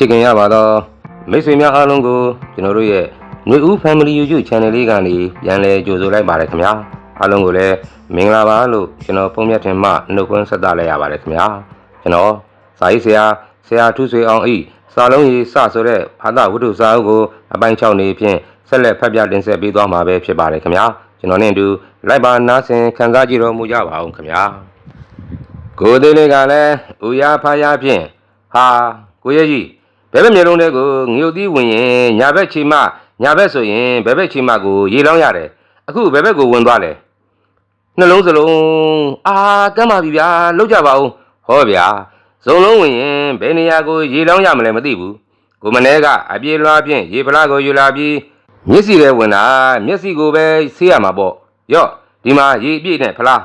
ချစ်ခင်ရပါတော့မိတ်ဆွေများအားလုံးကိုကျွန်တော်တို့ရဲ့ຫນွေဦး Family YouTube Channel လေးကနေပြန်လည်ကြိုဆိုလိုက်ပါတယ်ခင်ဗျာအားလုံးကိုလည်းမင်္ဂလာပါလို့ကျွန်တော်ပုံမြတ်ထင်မှနှုတ်ခွန်းဆက်သလိုက်ရပါတယ်ခင်ဗျာကျွန်တော်စာရေးဆရာဆရာထုဆွေအောင်ဤစာလုံးကြီးစဆိုတဲ့ဘာသာဝတ္ထုစာအုပ်ကိုအပိုင်း6နေဖြင့်ဆက်လက်ဖတ်ပြတင်ဆက်ပေးသွားမှာပဲဖြစ်ပါတယ်ခင်ဗျာကျွန်တော်နဲ့အတူလိုက်ပါနားဆင်ခံစားကြည့်တော်မူကြပါအောင်ခင်ဗျာကိုသေးလေးကလည်းဦးရဖားရဖြင့်ဟာကိုရဲ့ကြီး ဘယ်ဘက်မျိုးလုံးတဲ့ကိုငြို့သီးဝင်ရင်ညာဘက်ချီမညာဘက်ဆိုရင်ဘယ်ဘက်ချီမကိုရေလောင်းရတယ်အခုဘယ်ဘက်ကိုဝင်သွားလဲနှလုံးစလုံးအာကမ်းပါပြီဗျာလောက်ကြပါဦးဟောဗျာဇုံလုံးဝင်ရင်ဘယ်နေရာကိုရေလောင်းရမလဲမသိဘူးကိုမနေကအပြေလွှားဖြင့်ရေဖလားကိုယူလာပြီးမျက်စိထဲဝင်တာမျက်စိကိုပဲဆေးရမှာပေါ့ရော့ဒီမှာရေအပြည့်နဲ့ဖလား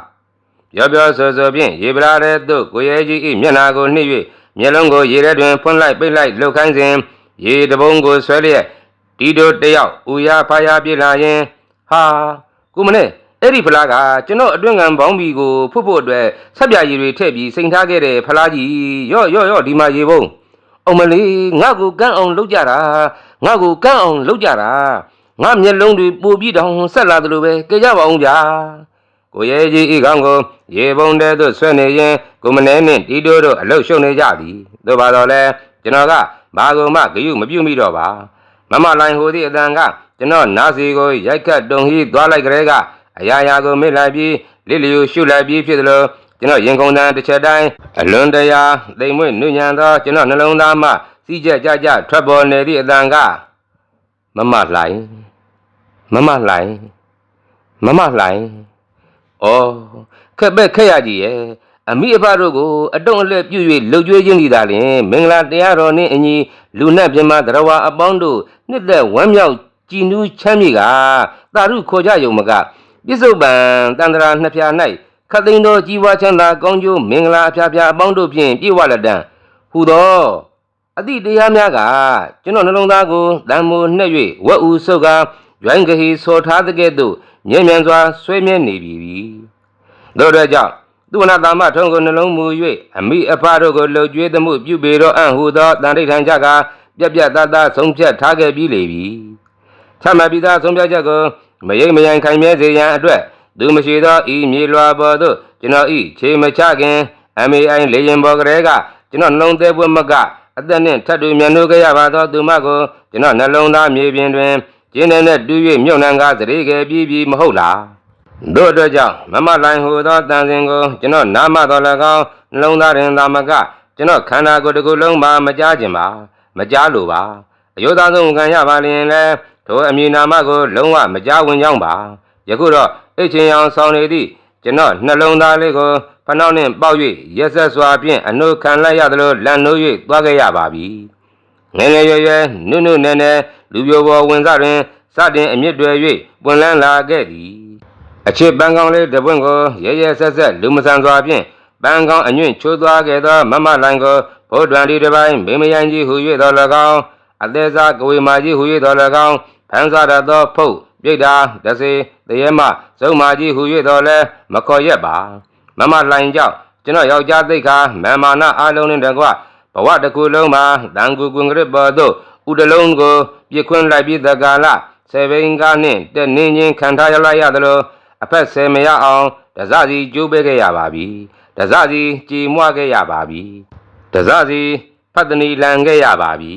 ပြောပြောဆိုဆိုဖြင့်ရေပလာတဲ့သို့ကိုရဲကြီး၏မျက်နာကိုနှိပ်၍ မျက်လုံးကိုရေထဲတွင်ဖွင့်လိုက်ပိတ်လိုက်လှုပ်ခိုင်းစဉ်ရေတပုံးကိုဆွဲလျက်ဒီတို့တယောက်ဦးရဖားရပြေးလာရင်ဟာကုမနဲ့အဲ့ဒီဖလားကကျွန်တော်အတွင်းငံဘောင်းဘီကိုဖွတ်ဖို့အတွက်ဆက်ပြရည်တွေထည့်ပြီးစိန်ထားခဲ့တဲ့ဖလားကြီးရော့ရော့ရော့ဒီမှာရေပုံးအောင်မလေးငါ့ကိုကန်းအောင်လုပ်ကြတာငါ့ကိုကန်းအောင်လုပ်ကြတာငါမျက်လုံးတွေပိုပြီးတောင်ဆက်လာတယ်လို့ပဲကြကြပါအောင်ဗျာ ကိုရဲကြီးဤကောင်ကိုရေပုံတဲသို့ဆွဲနေရင်ကိုမနေနှင့်တီတိုးတို့အလုတ်ရှုံနေကြသည်သို့ပါတော့လဲကျွန်တော်ကဘာကုမှဂယုမပြုတ်မိတော့ပါမမလိုင်ဟိုသည့်အတန်ကကျွန်တော်နာစီကိုရိုက်ခတ်တုံဟီသွားလိုက်ကြတဲ့ကအရာရာကိုမေ့လိုက်ပြီးလစ်လျူရှုလိုက်ပြီးဖြစ်သလိုကျွန်တော်ရင်ကုန်တန်တစ်ချက်တိုင်းအလွန်တရာသိမ်မွေ့နုညံသောကျွန်တော်နှလုံးသားမှစီးကြက်ကြကြထွက်ပေါ်နေသည့်အတန်ကမမလိုင်မမလိုင်မမလိုင်။ အော်ခက်ပဲ့ခက်ရကြီးရဲ့အမိအဖတို့ကိုအတုံးအလှပြုတ်၍လှုပ်ကြွေးခြင်းဒီသာလျှင်မင်္ဂလာတရားတော်နှင့်အညီလူနဲ့ပြမသရဝအပေါင်းတို့နှစ်သက်ဝမ်းမြောက်ကြည်နူးချမ်းမြေကသာရုခေါ်ကြယုံမကပြစ္ဆုတ်ပံတန္တရာနှစ်ဖြာ၌ခတ်သိမ်းသောကြီးပွားချမ်းသာကောင်းကျိုးမင်္ဂလာအဖျားဖျားအပေါင်းတို့ဖြင့်ပြည့်ဝလက်တံဟူသောအသည့်တရားများကကျွန်တော်နှလုံးသားကိုတန်မိုးနှက်၍ဝက်ဥဆုတ်ကရွိုင်းကဟီဆော်ထားတဲ့ကဲ့သို့ မြဲမြံစွာဆွဲမြဲနေပြီ။တို့တဲ့ကြောင့်သူနာတာမထုံးကိုနှလုံးမူ၍အမိအဖတို့ကိုလှုပ်ကြွေးသမှုပြုပေတော့အံ့ဟူသောတန်ဋိဌာန်ကြကပြက်ပြက်သားသားဆုံးဖြတ်ထားခဲ့ပြီးလေပြီချမှတ်ပြီးသားဆုံးဖြတ်ချက်ကိုမရိပ်မယိုင်ခိုင်မြဲစေရန်အတွက်သူမရှိသောဤမြေလွာပေါ်သို့ကျွန်တော်ဤခြေမချခင် MAI လေရင်ပေါ်ကလေးကကျွန်တော်နှလုံးသေးပွင့်မကအသက်နှင့်ထပ်တူမြန်လို့ခဲ့ရပါသောသူမကိုကျွန်တော်နှလုံးသားမြေပြင်တွင် ကျင်းတဲ့တူ၍မြုပ်နှံကားသတိခဲ့ပြီးပြီမဟုတ်လားတို့အတွက်ကြောင့်မမလိုင်ဟူသောတန်စင်ကိုကျွန်တော်နာမတော်၎င်းနှလုံးသားရင်သာမကကျွန်တော်ခန္ဓာကိုယ်တစ်ခုလုံးပါမကြားခြင်းပါမကြားလိုပါအယောသားဆုံးခံရပါလျင်လဲထိုအမည်နာမကိုလုံးဝမကြားဝင်ကြောင်းပါယခုတော့အိတ်ချင်းအောင်ဆောင်နေသည့်ကျွန်တော်နှလုံးသားလေးကိုဖနှောင်းနှင့်ပေါက်၍ရက်ဆက်စွာဖြင့်အနှုတ်ခံလိုက်ရသလိုလန့်နိုး၍သွားခဲ့ရပါပြီ ငယ်ငယ်ရွယ်ရွယ်နုနုနယ်နယ်လူပြိုပေါ်ဝင်စားတွင်စတင်အမြင့်တွေ၍ပွင့်လန်းလာခဲ့သည်အချစ်ပန်းကောင်းလေးတစ်ပွင့်ကိုရဲရဲဆက်ဆက်လူမဆန်စွာဖြင့်ပန်းကောင်းအညွန့်ချိုးသွားခဲ့သောမမလိုင်ကိုဘိုးတွန်ဒီတစ်ပိုင်းမေမယန်ကြီးဟူ၍တော်၎င်းအသေးစားကဝေမာကြီးဟူ၍တော်၎င်းဖန်ဆာရသောဖုတ်ပြိတ္တာတစေတရေမစုံမာကြီးဟူ၍တော်လဲမခေါ်ရက်ပါမမလိုင်ကြောင့်ကျွန်တော်ယောက်ျားသိက္ခာမာမာနအားလုံးနှင့်တကွ ဘဝတစ်ခုလုံးမှာတန်ကူကွင်ကရစ်ပေါ်သို့ဥဒလုံးကိုပြစ်ခွင်းလိုက်ပြီးတကာလဆေဘိန်ကားနှင့်တက်နင်းချင်းခံထားရလိုက်ရသလိုအဖက်ဆယ်မရအောင်တစစီကျိုးပေးခဲ့ရပါပြီတစစီကြည်မွခဲ့ရပါပြီတစစီဖတ်တနီလန်ခဲ့ရပါပြီ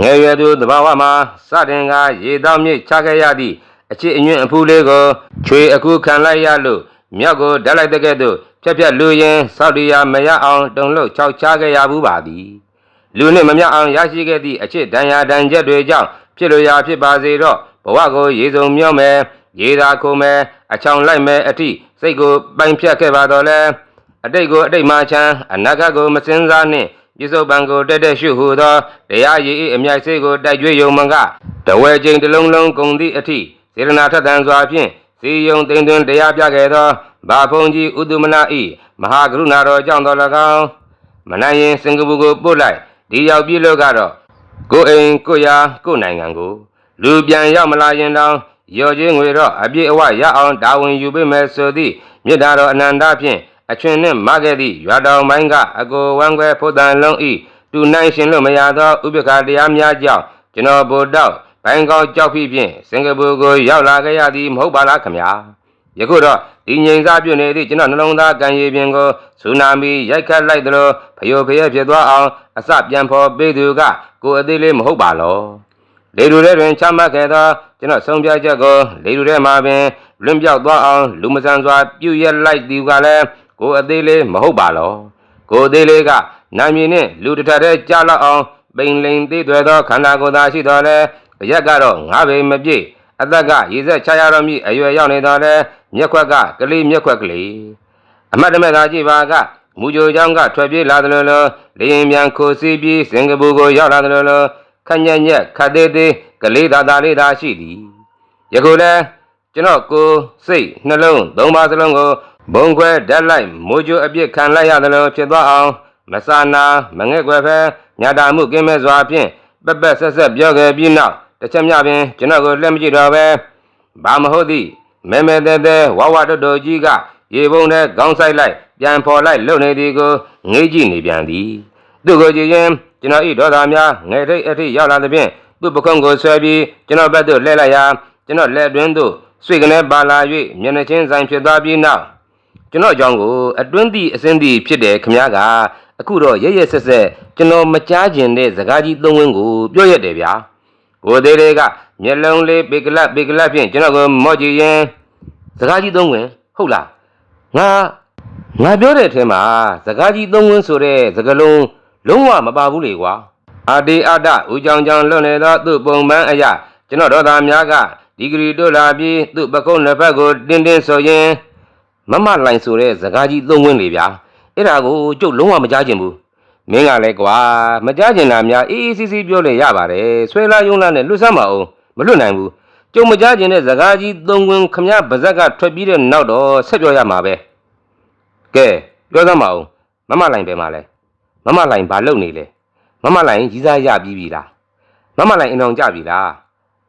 ငယ်ရွယ်သူတဘာဝမှာစတင်ကရေတောင်းမြစ်ချခဲ့ရသည့်အချစ်အညွန့်အဖူးလေးကိုချွေအခုခံလိုက်ရလို့မြောက်ကိုဓာတ်လိုက်တဲ့ကဲ့သို့ ဖြက်ဖြက်လူရင်ဆောက်တရာမရအောင်တုံလို့ခြောက်ချခဲ့ရဘူးပါသည်လူနှင့်မမျှအောင်ရရှိခဲ့သည့်အချစ်ဒဏ်ရာဒဏ်ချက်တွေကြောင့်ဖြစ်လို့ရာဖြစ်ပါစေတော့ဘဝကိုရေစုံမြောက်မယ်ရေသာခုံမယ်အချောင်လိုက်မယ်အထိစိတ်ကိုပိုင်ဖြတ်ခဲ့ပါတော့လဲအတိတ်ကိုအတိတ်မှချမ်းအနာဂတ်ကိုမစင်စားနှင့်ပြစ္ဆုတ်ပံကိုတက်တက်ရှုဟူသောတရားရည်၏အမြိုက်စိတ်ကိုတိုက်ကြွေးယုံမကတဝဲချိန်တစ်လုံးလုံးကုန်သည့်အထိစေရနာထက်သန်စွာဖြင့်စီယုံသိမ့်သွင်းတရားပြခဲ့သော ဘာဖုန်ကြီးဥဒုမနာ၏မဟာကရုဏာတော်ကြောင့်တော်၎င်းမနိုင်ရင်စင်ကာပူကိုပို့လိုက်ဒီရောက်ပြည်လို့ကတော့ကိုယ်အိမ်ကိုရာကိုယ်နိုင်ငံကိုလူပြန်ရောက်မလာရင်တောင်ရော်ချင်းငွေတော့အပြည့်အဝရအောင်တာဝန်ယူပေးမယ်ဆိုသည့်မြစ်တာတော်အနန္တဖြင့်အချွင်နှင့်မခဲ့သည့်ရွာတော်မိုင်းကအကိုဝမ်းခွဲဖို့တန်လုံးဤတူနိုင်ရှင်လို့မရသောဥပက္ခတရားများကြောင့်ကျွန်တော်ဗိုလ်တော့ဘိုင်းကောင်းကြောက်ဖိဖြင့်စင်ကာပူကိုရောက်လာခဲ့ရသည်မဟုတ်ပါလားခင်ဗျာ ယခုတော့ဒီငိန်စားပြုနေသည့်ကျွန်တော်နှလုံးသားကံရည်ပြင်ကိုဆူနာမီရိုက်ခတ်လိုက်သလိုဖျို့ဖျက်ဖြစ်သွားအောင်အစပြန်ဖော်ပေးသူကကိုယ်အသေးလေးမဟုတ်ပါလောလေလူထဲတွင်ချမှတ်ခဲ့သောကျွန်တော်ဆုံးဖြတ်ချက်ကိုလေလူထဲမှာပင်လွင့်ပြောက်သွားအောင်လူမဆန်စွာပြုတ်ရက်လိုက်သည်ကလည်းကိုယ်အသေးလေးမဟုတ်ပါလောကိုယ်အသေးလေးကနာမည်နှင့်လူတစ်ထပ်တည်းကြားလောက်အောင်ပိန်လိန်သေးသွဲသောခန္ဓာကိုယ်သာရှိတော်လဲရက်ကတော့ငါးပေမပြည့်အသက်ကရေဆက်ချရတော်မူအရွယ်ရောက်နေတော်လဲ မျက်ခွက်ကကလေးမျက်ခွက်ကလေးအမတ်တမဲ့သာကြည့်ပါကမူကြိုကြောင့်ကထွက်ပြေးလာတယ်လို့လေရင်မြန်ခိုစီးပြီးစင်ကာပူကိုရောက်လာတယ်လို့ခက်ညက်ညက်ခက်သေးသေးကလေးသာသာလေးသာရှိသည်ယခုလဲကျွန်တော်ကိုစိတ်နှလုံးသုံးပါးစလုံးကိုဘုံခွဲဓာတ်လိုက်မူကြိုအပြစ်ခံလိုက်ရတယ်လို့ဖြစ်သွားအောင်မဆာနာမငဲ့ွယ်ဖဲညာတာမှုကင်းမဲ့စွာဖြင့်ပက်ပက်ဆက်ဆက်ပြောခဲ့ပြီးနောက်တစ်ချက်မျှပင်ကျွန်တော်ကိုလက်မကြည့်တော့ပဲဘာမဟုတ်သည့် မဲမဲတဲတဲဝဝတွတ်တော်ကြီးကရေပုံထဲခေါင်းဆိုင်လိုက်ပြန်ဖော်လိုက်လုံနေသည်ကိုငေးကြည့်နေပြန်သည်သူကိုကြည့်ရင်ကျွန်တော်ဤဒေါသများငယ်ထိတ်အထိရောက်လာသဖြင့်သူ့ပခုံးကိုဆွဲပြီးကျွန်တော်ဘက်သို့လှည့်လိုက်ရာကျွန်တော်လက်တွင်းသို့ဆွေကနေပါလာ၍မျက်နှာချင်းဆိုင်ဖြစ်သွားပြီးနောက်ကျွန်တော်အကြောင်းကိုအတွင်းသည့်အစင်းသည့်ဖြစ်တယ်ခမည်းကအခုတော့ရရဆက်ဆက်ကျွန်တော်မကြားကျင်တဲ့စကားကြီးသုံးဝင်းကိုပြောရတယ်ဗျာကိုသေးလေးက မျက်လုံးလေးပေကလတ်ပေကလတ်ဖြင့်ကျွန်တော်ကိုမော့ကြည့်ရင်စကားကြီးသုံးဝင်းဟုတ်လားငါငါပြောတဲ့အထဲမှာစကားကြီးသုံးဝန်းဆိုတဲ့စကားလုံးလုံးဝမပါဘူးလေကွာအာဒီအာဒဦးကြောင်ကြောင်လွတ်နေသောသူ့ပုံပန်းအရာကျွန်တော်တို့သားများကဒီဂရီတို့လာပြီးသူ့ပကုံးနှစ်ဖက်ကိုတင်းတင်းဆိုရင်မမလိုင်ဆိုတဲ့စကားကြီးသုံးဝန်းလေဗျာအဲ့ဒါကိုကျုပ်လုံးဝမကြားချင်ဘူးမင်းကလည်းကွာမကြားချင်တာများအေးအေးဆေးဆေးပြောလေရပါတယ်ဆွဲလာယုံလာနဲ့လွတ်စမ်းပါအောင် မလွတ်နိုင်ဘူးကျုံမကြားချင်တဲ့စကားကြီးသုံးဝန်းခမရပါဇက်ကထွက်ပြီးတဲ့နောက်တော့ဆက်ပြောရမှာပဲကဲပြောသမ်းပါဦးမမလိုင်ပဲမလဲမမလိုင်ဘာလုပ်နေလဲမမလိုင်ကြီးစားရပြီးပြီလားမမလိုင်အင်အောင်ကြပြီလား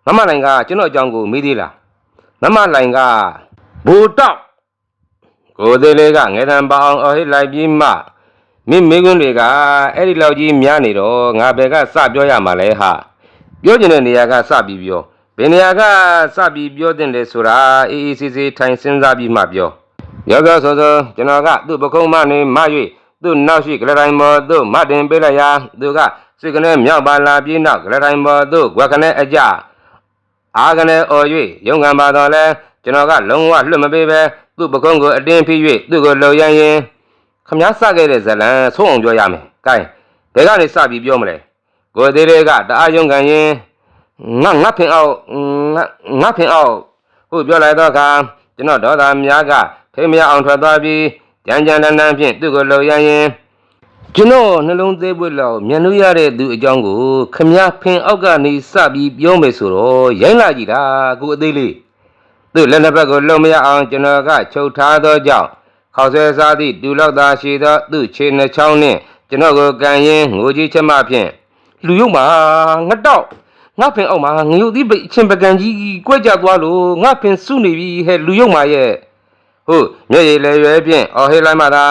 မမလိုင်ကကျွန်တော်အကြောင်းကိုမေးသေးလားမမလိုင်ကဘူတောက်ကိုသေးလေးကငယ်တံပါအောင်အော်ဟစ်လိုက်ပြီးမှမင်းမေကွန်းတွေကအဲ့ဒီလောက်ကြီးများနေတော့ငါဘယ်ကစပြောရမှာလဲဟာ ပြောချင်တဲ့နေရာကစပြီးပြောဘယ်နေရာကစပြီးပြောတင်လဲဆိုတာအေးအေးဆေးဆေးထိုင်စဉ်းစားပြီးမှပြောရောကစောစောကျွန်တော်ကသူ့ပခုံးမနေမ၍သူ့နောက်ရှိကလတိုင်းပေါ်သို့မတင်ပေးလိုက်ရာသူကစိတ်ကနေမြောက်ပါလာပြီးနောက်ကလတိုင်းပေါ်သို့ကွက်ခနဲ့အကြအာကနေအော်၍ရုံခံပါတော့လဲကျွန်တော်ကလုံးဝလွတ်မပေးပဲသူ့ပခုံးကိုအတင်းဖိ၍သူ့ကိုလှုပ်ရမ်းရင်ခမားစခဲ့တဲ့ဇလံဆုံးအောင်ပြောရမယ်။ကဲဘယ်ကနေစပြီးပြောမလဲ။ ကိုယ်သေးတွေကတအားရုံခံရင်ငါငါဖင်အောင်ငါငါဖင်အောင်ဟုတ်ပြောလိုက်တော့အခါကျွန်တော်ဒေါသများကထိမရအောင်ထွက်သွားပြီးကြမ်းကြမ်းတမ်းတမ်းဖြင့်သူ့ကိုလှုပ်ရမ်းရင်ကျွန်တော်နှလုံးသေးပွေလောက်မြန်လို့ရတဲ့သူအကြောင်းကိုခမည်းဖင်အောက်ကနေစပြီးပြောမယ်ဆိုတော့ရိုင်းလာကြည့်တာကိုအသေးလေးသူ့လက်နှစ်ဘက်ကိုလှုပ်မရအောင်ကျွန်တော်ကချုပ်ထားသောကြောင့်ခေါက်ဆွဲစားသည့်ဒူလောက်သာရှိသောသူ့ခြေနှချောင်းနှင့်ကျွန်တော်ကိုကန်ရင်ငိုကြီးချက်မှဖြင့် လူယုံမှာငတော့ငါဖင်အောက်မှာငရုတ်သီးပိတ်အချင်းပကံကြီးကွက်ကြသွားလို့ငါဖင်စုနေပြီဟဲ့လူယုံမှာရဲ့ဟုတ်မျက်ရည်လည်းရွယ်ဖြင့်အော်ဟေးလိုက်မှသာ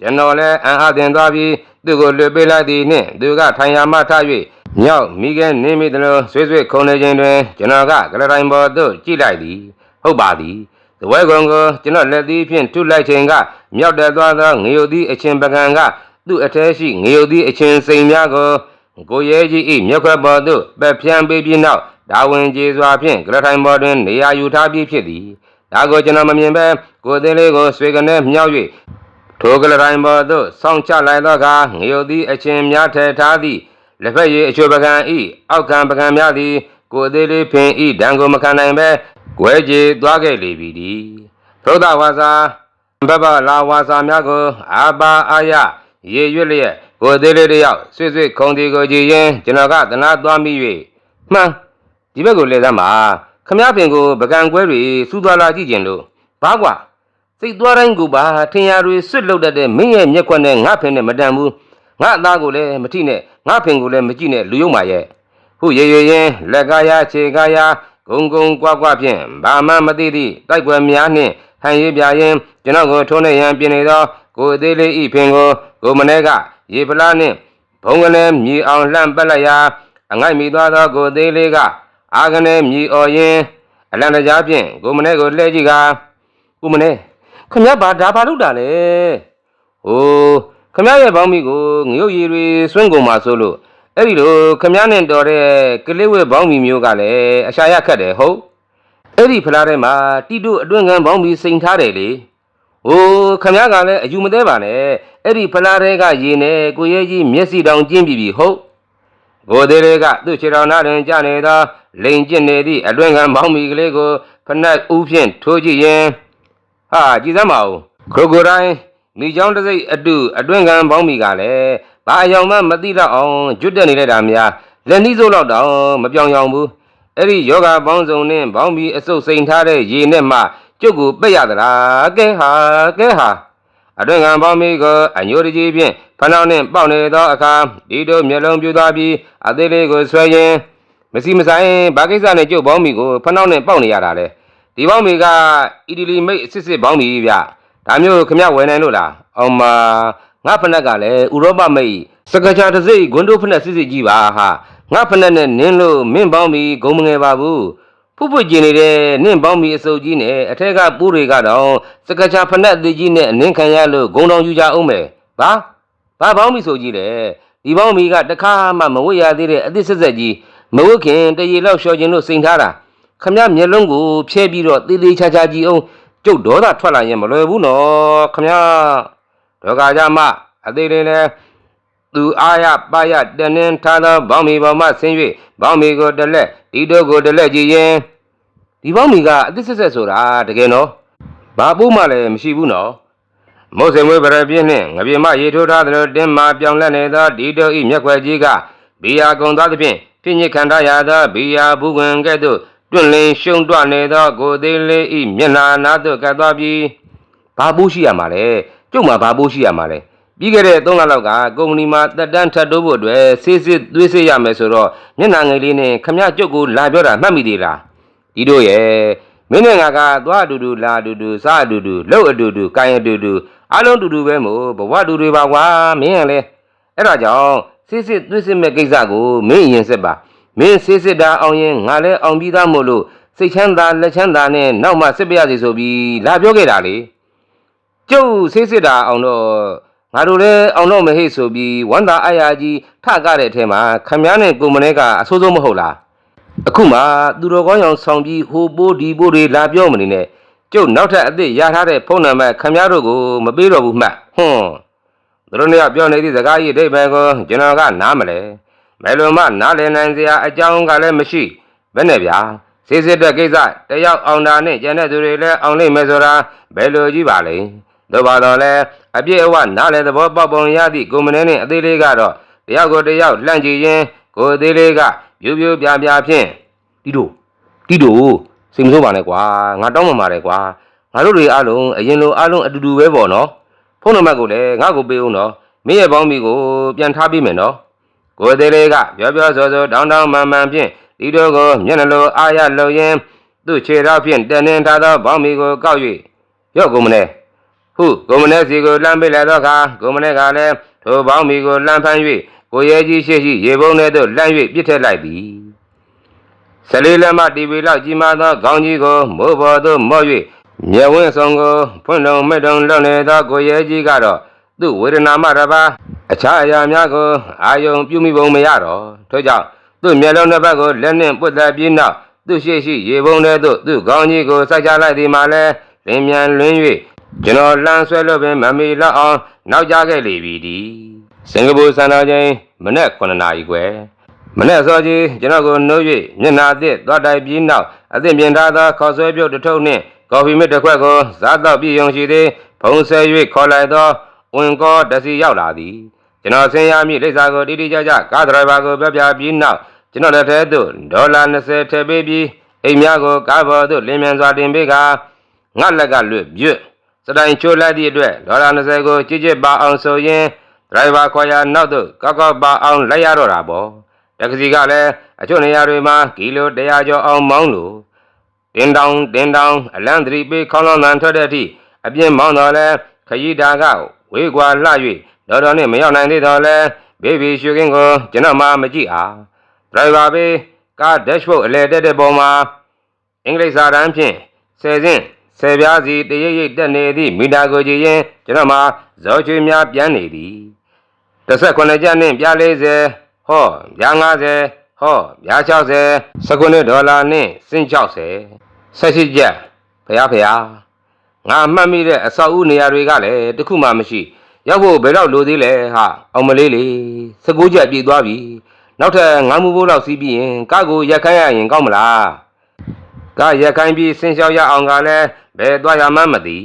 ကျွန်တော်လည်းအံ့အားသင်သွားပြီးသူ့ကိုလွှတ်ပေးလိုက်သည်နှင့်သူကထိုင်ရာမှထ၍မြောက်မိခဲနေမိသလိုဆွေးဆွေးခုန်နေခြင်းတွင်ကျွန်တော်ကကလတိုင်းပေါ်သို့ကြည့်လိုက်သည်ဟုတ်ပါသည်သဝဲကုံကိုကျွန်တော်လက်သီးဖြင့်ထုလိုက်ခြင်းကမြောက်တက်သွားသောငရုတ်သီးအချင်းပကံကသူ့အထဲရှိငရုတ်သီးအချင်းစိန်များကို ကိုရဲကြီး၏မျက်ခွက်ပေါ်သို့ပက်ဖြန်းပေးပြီးနောက်ဒါဝင်ကျေစွာဖြင့်ကလထိုင်ပေါ်တွင်နေရာယူထားပြီးဖြစ်သည်ဒါကိုကျွန်တော်မမြင်ပဲကိုယ်သေးလေးကိုဆွေကနေမြောက်၍ထိုကလတိုင်းပေါ်သို့ဆောင်းချလိုက်သောအခါငရုတ်သည်အချင်းများထည့်ထားသည့်လက်ဖက်ရည်အချိုပကံဤအောက်ခံပကံများသည် ကိုယ်သေးလေးဖင်ဤဒံကိုမခံနိုင်ပဲကွဲကြေသွားခဲ့လေပြီဒီသုဒ္ဓဝါစာဘဘလာဝါစာများကိုအာပါအာယရေရွတ်လျက် ကိုယ်သေးလေးတယောက်ဆွေ့ဆွေ့ခုံတီကိုကြည်ရင်ကျွန်တော်ကသနာသွားမိ၍မှန်ဒီဘက်ကိုလေသမ်းပါခမည်းပင်ကိုပကံကွဲတွေစူးသွားလာကြည့်ကျင်လို့ဘာကွာစိတ်သွားတိုင်းကိုပါထင်ရတွေဆွတ်လုတ်တတ်တဲ့မင်းရဲ့မျက်ခွက်နဲ့ငါဖင်နဲ့မတန်ဘူးငါအသားကိုလည်းမထိနဲ့ငါဖင်ကိုလည်းမကြည့်နဲ့လူယုံပါရဲ့ဟုတ်ရေရေရင်လက်ကားရခြေကားရဂုံဂုံကွာကွာဖြင့်ဘာမှမသိသည့်တိုက်ပွဲများနှင့်ဟန်ရပြရင်ကျွန်တော်ကိုထုံးနေရန်ပြင်နေသောကိုယ်အသေးလေးဤဖင်ကိုကိုမနေ့က ရေပလားနှင့်ဘုံကနေမြေအောင်လှမ်းပက်လိုက်ရာအငိုက်မိသွားသောကိုသေးလေးကအာကနေမြေအော်ရင်အလန့်တကြားဖြင့်ကိုမနေကိုလှဲကြည့်ကကိုမနေခမရဘာဒါဘာလုပ်တာလဲဟိုခမရရဲ့ဘောင်းမီကိုငရုတ်ရည်တွေစွန့်ကုန်มาဆိုလို့အဲ့ဒီလိုခမရနဲ့တော်တဲ့ကလေးဝဲဘောင်းမီမျိုးကလည်းအရှာရခတ်တယ်ဟုတ်အဲ့ဒီဖလားထဲမှာတီတို့အတွင်းကန်းဘောင်းမီစိန်ထားတယ်လေ။အိုးခမရကလည်းအယူမသေးပါနဲ့။ အဲ့ဒီဖလားတွေကရေနဲ့ကိုရဲကြီးမျက်စိတောင်ကျင်းပြီပြီဟုတ်။ကိုသေးလေးကသူ့ခြေတော်နာတွင်ကြနေသောလိန်ကျင့်နေသည့်အတွင်ခံပေါင်းမီကလေးကိုဖနက်ဥဖြင့်ထိုးကြည့်ရင်ဟာကြည်စမ်းပါဦးခရိုကိုတိုင်းမိချောင်းတစ်စိတ်အတူအတွင်ခံပေါင်းမီကလည်းဘာအယောင်မှမသိတော့အောင်ကျွတ်တက်နေလိုက်တာများလက်နှီးစိုးတော့တောင်မပြောင်ရောင်ဘူးအဲ့ဒီယောဂပေါင်းစုံနဲ့ပေါင်းပြီးအစုပ်စိန်ထားတဲ့ရေနဲ့မှကျုပ်ကိုပက်ရသလားကဲဟာကဲဟာ အတွင်ခံပေါင်းမီကအညိုတကြီးဖြင့်ဖနှောင်းနဲ့ပေါက်နေသောအခါဒီတို့မျက်လုံးပြူသွားပြီးအသေးလေးကိုဆွဲရင်မစီမဆိုင်ဘာကိစ္စနဲ့ကျုပ်ပေါင်းမီကိုဖနှောင်းနဲ့ပေါက်နေရတာလေဒီပေါင်းမီကအီတလီမိတ်အစ်စ်စ်ပေါင်းမီဗျဒါမျိုးခမဝယ်နိုင်လို့လားအောင်မငါဖနက်ကလည်းဥရောပမိတ်စကချာတစ်စိတ်ဂွန်းတို့ဖနက်စစ်စစ်ကြီးပါဟာငါဖနက်နဲ့နင်းလို့မင်းပေါင်းမီဂုံမငယ်ပါဘူး ဖုတ်ဖွကျင်နေတဲ့နင်းပေါင်းမီအစုပ်ကြီးနဲ့အထက်ကပူးတွေကတော့စကချာဖနက်အသေးကြီးနဲ့အနင်းခံရလို့ဂုံတော်ယူကြအောင်မယ်ဘာဘာပေါင်းမီဆိုကြီးလေဒီပေါင်းမီကတခါမှမဝတ်ရသေးတဲ့အသစ်ဆက်ဆက်ကြီးမဝတ်ခင်တရေလောက်လျှော်ခြင်းလို့စိန်ထားတာခမရမျက်လုံးကိုဖျဲပြီးတော့တေးသေးချာချာကြည့်အောင်ကျုပ်ဒေါသထွက်လာရင်မလွယ်ဘူးနော်ခမရဒေါကကြမအသေးလေးလဲ သူအားရပါရတနင်းထားသောဘောင်းမီပေါ်မှဆင်း၍ဘောင်းမီကိုတလက်ဒီတို့ကိုတလက်ကြည့်ရင်ဒီဘောင်းမီကအသစ်ဆက်ဆက်ဆိုတာတကယ်နော်ဘာပိုးမှလည်းမရှိဘူးနော်မုတ်စင်မွေးပရပြင်းနှင့်ငပြေမရေထိုးထားသလိုတင်းမာပြောင်းလဲနေသောဒီတို့ဤမျက်ခွက်ကြီးကဘီယာကုံသွားသဖြင့်ပြင်းညစ်ခံထားရသောဘီယာဘူးဝင်ကဲ့သို့တွန့်လင်းရှုံတွနေသောကိုသေးလေးဤမျက်နာနာသို့ကပ်သွားပြီးဘာပိုးရှိရမှာလဲကျုပ်မှာဘာပိုးရှိရမှာလဲ ပြီးခဲ့တဲ့3လလောက်ကကုမ္ပဏီမှာတက်တန်းထပ်တိုးဖို့အတွက်ဆေးစစ်သွေးစစ်ရမယ်ဆိုတော့မျက်နှာငယ်လေးနဲ့ခမရကျုပ်ကိုလာပြောတာမှတ်မိသေးလားဒီတို့ရဲ့မင်းနဲ့ငါကသွားအတူတူလာအတူတူစားအတူတူလှုပ်အတူတူကိုင်အတူတူအားလုံးအတူတူပဲမို့ဘဝတူတွေပါကွာမင်းကလည်းအဲ့ဒါကြောင့်စစ်စစ်သွေးစစ်မဲ့ကိစ္စကိုမင်းရင်စစ်ပါမင်းစစ်စစ်တာအောင်ရင်ငါလည်းအောင်ပြီးသားမို့လို့စိတ်ချမ်းသာလက်ချမ်းသာနဲ့နောက်မှစစ်ပြရစီဆိုပြီးလာပြောခဲ့တာလေကျုပ်ဆေးစစ်တာအောင်တော့ ငါတို့လည်းအောင်တော့မဟိတ်ဆိုပြီးဝမ်းသာအာရကြီးထကားတဲ့အထဲမှာခမည်းနဲ့ကိုမနဲ့ကအဆိုးဆုံးမဟုတ်လားအခုမှသူတော်ကောင်းရောင်ဆောင်ပြီးဟိုပိုးဒီပိုးတွေလာပြောမနေနဲ့ကျုပ်နောက်ထပ်အစ်စ်ရထားတဲ့ဖုန်းနံပါတ်ခမည်းတို့ကိုမပေးတော့ဘူးမှဟွန်းသူတို့ကပြောနေသည့်စကားကြီးအတိတ်ပဲကိုကျွန်တော်ကနားမလဲမယ်လွန်မှနားလည်နိုင်စရာအကြောင်းကလည်းမရှိဘယ်နဲ့ဗျာစစ်စစ်တဲ့ကိစ္စတယောက်အောင်တာနဲ့ကျန်တဲ့သူတွေလည်းအောင်လိမ့်မယ်ဆိုတာဘယ်လိုကြီးပါလဲ တို့ပါတော့လဲအပြည့်အဝနားလေသဘောပေါက်ပုံရသည့်ကိုမနေနဲ့အသေးလေးကတော့တယောက်ကိုတယောက်လှန့်ကြည့်ရင်ကိုအသေးလေးကပြူးပြူးပြားပြားဖြင့်တီတို့တီတို့စိတ်မဆိုးပါနဲ့ကွာငါတောင်းပန်ပါတယ်ကွာငါတို့တွေအားလုံးအရင်လိုအားလုံးအတူတူပဲပေါ့နော်ဖုန်းနံပါတ်ကိုလည်းငါ့ကိုပေးဦးနော်မင်းရဲ့ပေါင်းမီကိုပြန်ထားပေးမယ်နော်ကိုအသေးလေးကပြောပြောဆိုဆိုတောင်းတောင်းမှန်မှန်ဖြင့်တီတို့ကိုမျက်နှာလိုအားရလုံရင်သူ့ခြေထောက်ဖြင့်တန်တင်ထားသောပေါင်းမီကိုကောက်၍ရော့ကိုမနေ ဟုကိုမနဲ့စီကိုလှမ်းပေးလိုက်တော့အခါကိုမနဲ့ကလည်းထိုပေါင်းမီကိုလှမ်းဖမ်း၍ကိုရဲကြီးရှိရှိရေပုံးထဲသို့လှမ်း၍ပြစ်ထည့်လိုက်သည်ဆလေးလက်မတီဗီလောက်ကြီးမားသောခေါင်းကြီးကိုမိုးပေါ်သို့မော့၍မျက်ဝန်းဆောင်ကိုဖွင့်လုံးမဲ့တုံလွတ်နေသောကိုရဲကြီးကတော့သူ့ဝေဒနာမှတပါအခြားအရာများကိုအာယုံပြုမိပုံမရတော့ထို့ကြောင့်သူ့မျက်လုံးတစ်ဘက်ကိုလက်နှင့်ပွတ်သက်ပြီးနောက်သူ့ရှိရှိရေပုံးထဲသို့သူ့ခေါင်းကြီးကိုစိုက်ချလိုက်သည်မှာလဲလင်းမြန်လွင်း၍ ကျွန်တော်လှမ်းဆွဲလို့ပင်မမီလောက်အောင်နောက်ကျခဲ့လေပြီဒီစင်ကာပူစံတော်ချိန်မနေ့9နာရီခွဲမနေ့စောကြီးကျွန်တော်ကိုနှုတ်၍မျက်နာအသစ်သွားတိုက်ပြီးနောက်အသစ်ပြင်ထားသောခေါ်ဆွဲပြုတ်တစ်ထုပ်နှင့်ကော်ဖီမစ်တစ်ခွက်ကိုစားတော့ပြည့်ုံရှိသည်ဖုံးဆဲ၍ခေါ်လိုက်သောဝင်ကောတစီရောက်လာသည်ကျွန်တော်ဆင်းရမည့်လိပ်စာကိုတိတိကျကျကားဒရိုင်ဘာကိုပြောပြပြီးနောက်ကျွန်တော်လက်ထဲသို့ဒေါ်လာ20ထည့်ပေးပြီးအိမ်များကိုကားပေါ်သို့လင်းမြန်စွာတင်ပေးကငါလက်ကလွတ်ပြွတ် စတိုင်ချိုးလိုက်သည့်အတွက်ဒေါ်လာ20ကိုကြည့်ကြည့်ပါအောင်ဆိုရင်ဒရိုင်ဘာခေါ်ရနောက်သို့ကောက်ကောက်ပါအောင်လိုက်ရတော့တာပေါ့တက္ကစီကလည်းအချို့နေရာတွေမှာကီလို100ကျော်အောင်မောင်းလို့တင်းတောင်တင်းတောင်အလန့်သတိပေးခေါင်းလောင်းတန်ထွက်တဲ့အထိအပြင်းမောင်းတော့လဲခရီးတာကဝေးကွာလှ၍တော်တော်နဲ့မရောက်နိုင်သေးတော့လဲဘေဘီရွှေကင်းကိုကျွန်တော်မှမကြည့်အားဒရိုင်ဘာဘေးကားဒက်ရှ်ဘုတ်အလဲတက်တဲ့ပုံမှာအင်္ဂလိပ်စာတန်းဖြင့်ဆယ်စင်း ဆယ်ပြားစီတရိပ်ရိပ်တက်နေသည့်မီတာကိုကြည့်ရင်ကျွန်တော်မှဇောချွေများပြန်နေသည်18ကျပ်နှင့်ပြား40ဟောပြား50ဟောပြား60 19ဒေါ်လာနှင့်စင်60 18ကျပ်ဖျားဖျားငါမှတ်မိတဲ့အဆောက်အဦနေရာတွေကလည်းတစ်ခုမှမရှိရောက်ဖို့ဘယ်တော့လိုသေးလဲဟာအောင်မလေးလေ19ကျပ်ပြည့်သွားပြီနောက်ထပ်ငါးမူဘိုးလောက်စီးပြီးရင်ကားကိုရက်ခိုင်းရရင်ကောင်းမလား ကားရက်ခိုင်းပြီးဆင်းလျှောက်ရအောင်ကလည်းဘယ်သွားရမှန်းမသိ